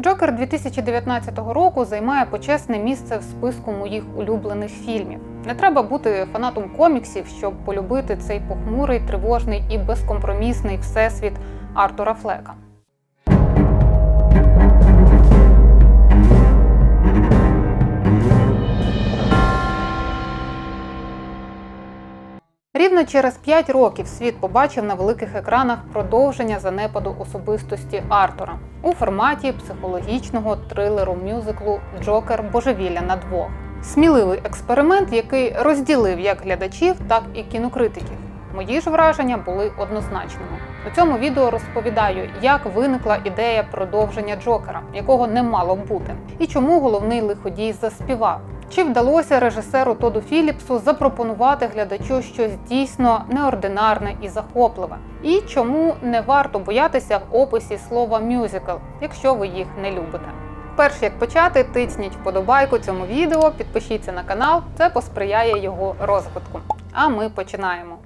Джокер 2019 року займає почесне місце в списку моїх улюблених фільмів. Не треба бути фанатом коміксів, щоб полюбити цей похмурий, тривожний і безкомпромісний всесвіт Артура Флека. Рівно через 5 років світ побачив на великих екранах продовження занепаду особистості Артура у форматі психологічного трилеру мюзиклу Джокер Божевілля на двох. Сміливий експеримент, який розділив як глядачів, так і кінокритиків. Мої ж враження були однозначними. У цьому відео розповідаю, як виникла ідея продовження Джокера, якого не мало б бути, і чому головний лиходій заспівав. Чи вдалося режисеру Тоду Філіпсу запропонувати глядачу щось дійсно неординарне і захопливе? І чому не варто боятися в описі слова мюзикл, якщо ви їх не любите? Перш як почати, тисніть вподобайку цьому відео, підпишіться на канал, це посприяє його розвитку. А ми починаємо.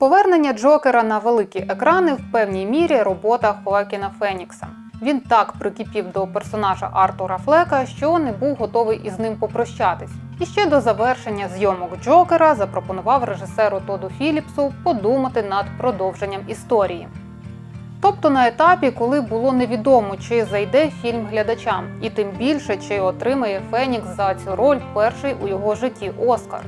Повернення Джокера на великі екрани в певній мірі робота Хоакіна Фенікса. Він так прикипів до персонажа Артура Флека, що не був готовий із ним попрощатись. І ще до завершення зйомок Джокера запропонував режисеру Тоду Філіпсу подумати над продовженням історії. Тобто на етапі, коли було невідомо, чи зайде фільм глядачам, і тим більше чи отримає Фенікс за цю роль перший у його житті Оскар.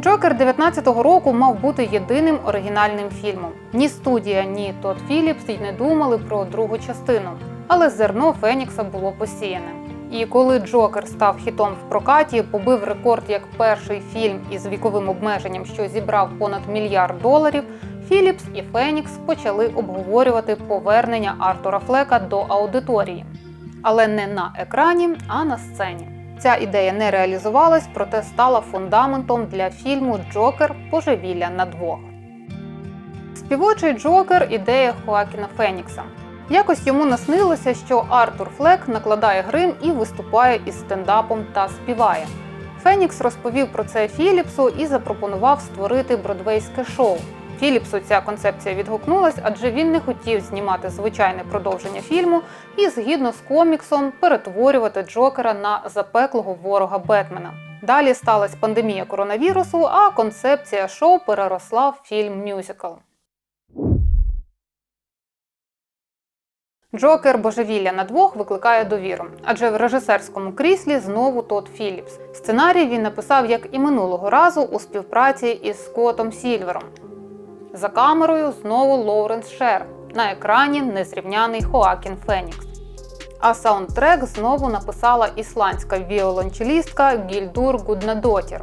Джокер 19-го року мав бути єдиним оригінальним фільмом. Ні студія, ні Тодд Філіпс й не думали про другу частину, але зерно Фенікса було посіяне. І коли Джокер став хітом в прокаті, побив рекорд як перший фільм із віковим обмеженням, що зібрав понад мільярд доларів. Філіпс і Фенікс почали обговорювати повернення Артура Флека до аудиторії, але не на екрані, а на сцені. Ця ідея не реалізувалась, проте стала фундаментом для фільму Джокер Божевілля на двох. Співочий Джокер ідея Хоакіна Фенікса. Якось йому наснилося, що Артур Флек накладає грим і виступає із стендапом та співає. Фенікс розповів про це Філіпсу і запропонував створити бродвейське шоу. Філіпсу ця концепція відгукнулась, адже він не хотів знімати звичайне продовження фільму і, згідно з коміксом, перетворювати Джокера на запеклого ворога Бетмена. Далі сталася пандемія коронавірусу, а концепція шоу переросла в фільм мюзикл. Джокер Божевілля на двох викликає довіру, адже в режисерському кріслі знову Тодд Філіпс. Сценарій він написав як і минулого разу у співпраці із Скоттом Сільвером. За камерою знову Лоуренс Шер. На екрані незрівняний Хоакін Фенікс. А саундтрек знову написала ісландська віолончелістка Гільдур Гуднадотір,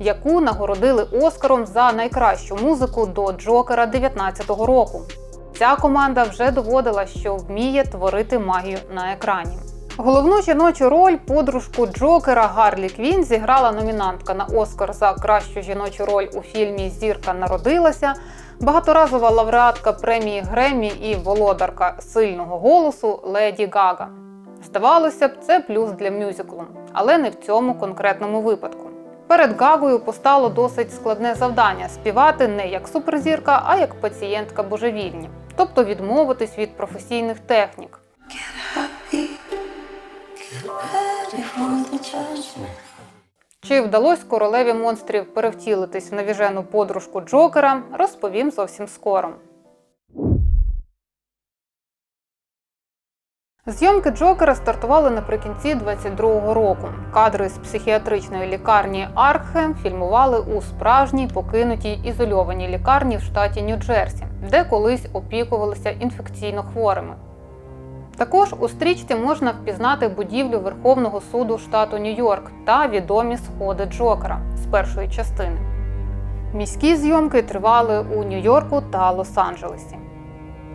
яку нагородили Оскаром за найкращу музику до Джокера 19-го року. Ця команда вже доводила, що вміє творити магію на екрані. Головну жіночу роль подружку Джокера Гарлі Квін зіграла номінантка на Оскар за кращу жіночу роль у фільмі Зірка народилася, багаторазова лауреатка премії Греммі і володарка сильного голосу Леді Гага. Здавалося б, це плюс для мюзиклу, але не в цьому конкретному випадку. Перед Гагою постало досить складне завдання співати не як суперзірка, а як пацієнтка божевільні, тобто відмовитись від професійних технік. Чи вдалося королеві монстрів перевтілитись в навіжену подружку Джокера, розповім зовсім скоро. Зйомки Джокера стартували наприкінці 22-го року. Кадри з психіатричної лікарні Аркхем фільмували у справжній покинутій ізольованій лікарні в штаті Нью-Джерсі, де колись опікувалися інфекційно хворими. Також у стрічці можна впізнати будівлю Верховного суду штату Нью-Йорк та відомі сходи Джокера з першої частини. Міські зйомки тривали у Нью-Йорку та Лос-Анджелесі.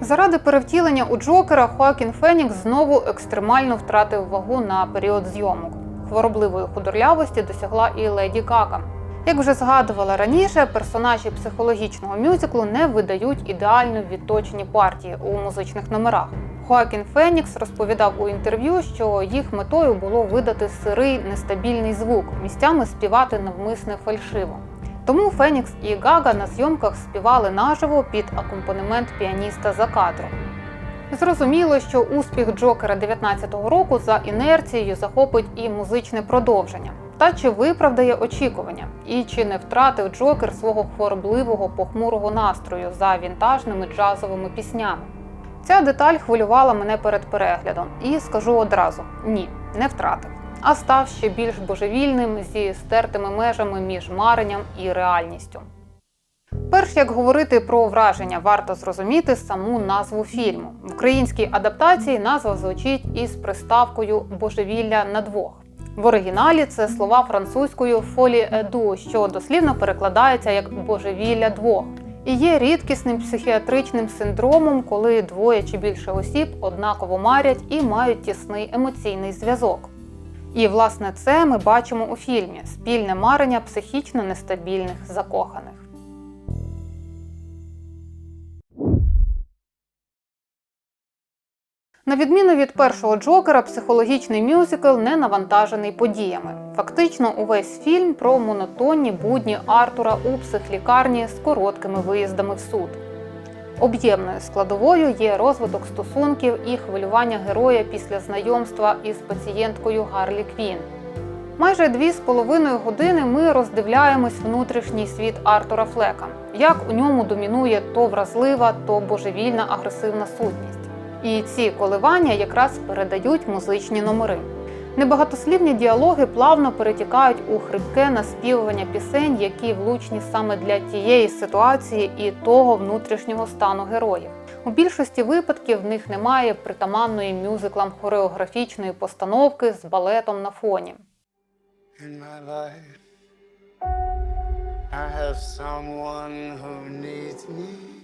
Заради перевтілення у Джокера Хоакін Фенікс знову екстремально втратив вагу на період зйомок. Хворобливої худорлявості досягла і Леді Гага. Як вже згадувала раніше, персонажі психологічного мюзиклу не видають ідеально відточені партії у музичних номерах. Хоакін Фенікс розповідав у інтерв'ю, що їх метою було видати сирий нестабільний звук, місцями співати навмисне фальшиво. Тому Фенікс і Гага на зйомках співали наживо під акомпанемент піаніста за кадром. Зрозуміло, що успіх Джокера 19-го року за інерцією захопить і музичне продовження. Та чи виправдає очікування, і чи не втратив Джокер свого хворобливого похмурого настрою за вінтажними джазовими піснями? Ця деталь хвилювала мене перед переглядом, і скажу одразу: ні, не втратив, а став ще більш божевільним зі стертими межами між маренням і реальністю. Перш як говорити про враження, варто зрозуміти саму назву фільму. В українській адаптації назва звучить із приставкою божевілля на двох. В оригіналі це слова французькою фолі еду, що дослівно перекладається як божевілля двох. І є рідкісним психіатричним синдромом, коли двоє чи більше осіб однаково марять і мають тісний емоційний зв'язок. І власне це ми бачимо у фільмі спільне марення психічно нестабільних закоханих. На відміну від першого Джокера, психологічний мюзикл не навантажений подіями. Фактично, увесь фільм про монотонні будні Артура у психлікарні з короткими виїздами в суд. Об'ємною складовою є розвиток стосунків і хвилювання героя після знайомства із пацієнткою Гарлі Квін. Майже дві з половиною години ми роздивляємось внутрішній світ Артура Флека, як у ньому домінує то вразлива, то божевільна агресивна сутність. І ці коливання якраз передають музичні номери. Небагатослівні діалоги плавно перетікають у хрипке наспівування пісень, які влучні саме для тієї ситуації і того внутрішнього стану героїв. У більшості випадків в них немає притаманної мюзиклам хореографічної постановки з балетом на фоні. in my life. I have someone who needs me.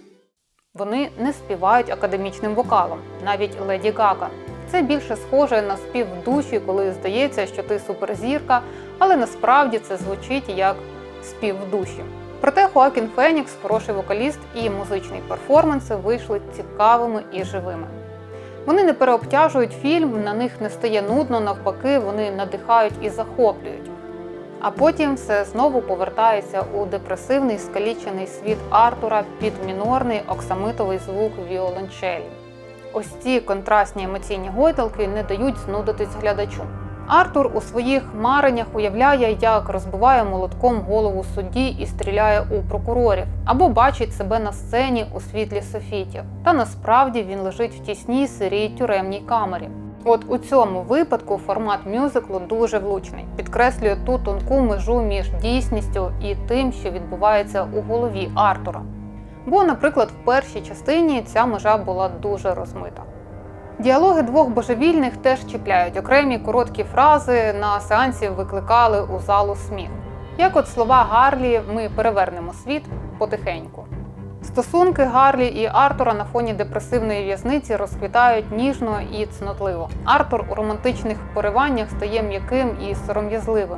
Вони не співають академічним вокалом, навіть Леді Гага. Це більше схоже на спів душі, коли здається, що ти суперзірка, але насправді це звучить як спів душі. Проте Хоакін Фенікс, хороший вокаліст і музичний перформанси вийшли цікавими і живими. Вони не переобтяжують фільм, на них не стає нудно, навпаки, вони надихають і захоплюють. А потім все знову повертається у депресивний скалічений світ Артура під мінорний оксамитовий звук віолончелі. Ось ці контрастні емоційні гойдалки не дають знудитись глядачу. Артур у своїх мареннях уявляє, як розбиває молотком голову судді і стріляє у прокурорів, або бачить себе на сцені у світлі софітів. Та насправді він лежить в тісній сирій тюремній камері. От у цьому випадку формат мюзиклу дуже влучний, підкреслює ту тонку межу між дійсністю і тим, що відбувається у голові Артура. Бо, наприклад, в першій частині ця межа була дуже розмита. Діалоги двох божевільних теж чіпляють окремі короткі фрази на сеансі викликали у залу сміх. Як от слова Гарлі, ми перевернемо світ потихеньку. Стосунки Гарлі і Артура на фоні депресивної в'язниці розквітають ніжно і цнотливо. Артур у романтичних пориваннях стає м'яким і сором'язливим.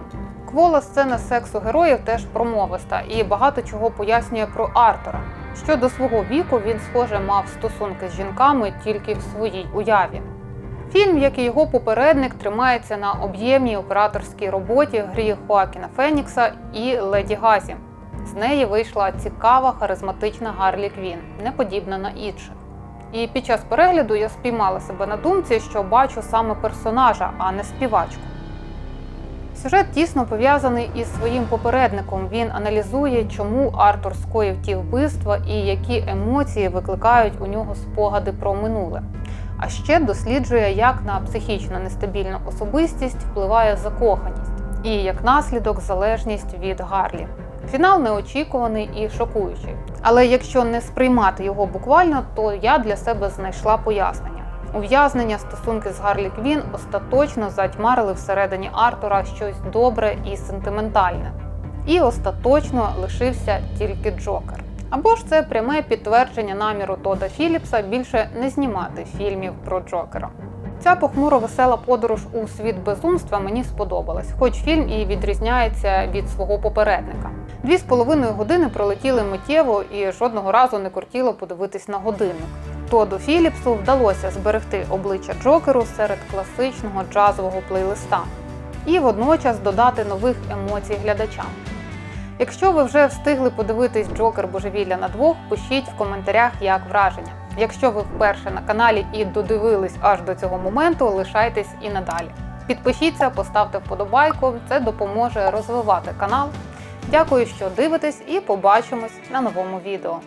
Квола сцена сексу героїв теж промовиста і багато чого пояснює про Артура. Що до свого віку він, схоже, мав стосунки з жінками тільки в своїй уяві. Фільм, як і його попередник, тримається на об'ємній операторській роботі грі Хоакіна Фенікса і Леді Газі. З неї вийшла цікава харизматична Гарлі Квін, не подібна на інших. І під час перегляду я спіймала себе на думці, що бачу саме персонажа, а не співачку. Сюжет тісно пов'язаний із своїм попередником. Він аналізує, чому Артур скоїв ті вбивства і які емоції викликають у нього спогади про минуле. А ще досліджує, як на психічно нестабільну особистість впливає закоханість і як наслідок залежність від Гарлі. Фінал неочікуваний і шокуючий. Але якщо не сприймати його буквально, то я для себе знайшла пояснення. Ув'язнення, стосунки з Гарлі Квін остаточно затьмарили всередині Артура щось добре і сентиментальне. І остаточно лишився тільки Джокер. Або ж це пряме підтвердження наміру Тода Філіпса більше не знімати фільмів про Джокера. Ця похмуро весела подорож у світ безумства мені сподобалась, хоч фільм і відрізняється від свого попередника. Дві з половиною години пролетіли миттєво і жодного разу не кортіло подивитись на годинник. Тоду Філіпсу вдалося зберегти обличчя Джокеру серед класичного джазового плейлиста і водночас додати нових емоцій глядачам. Якщо ви вже встигли подивитись Джокер Божевілля на двох, пишіть в коментарях, як враження. Якщо ви вперше на каналі і додивились аж до цього моменту, лишайтесь і надалі. Підпишіться, поставте вподобайку, це допоможе розвивати канал. Дякую, що дивитесь, і побачимось на новому відео.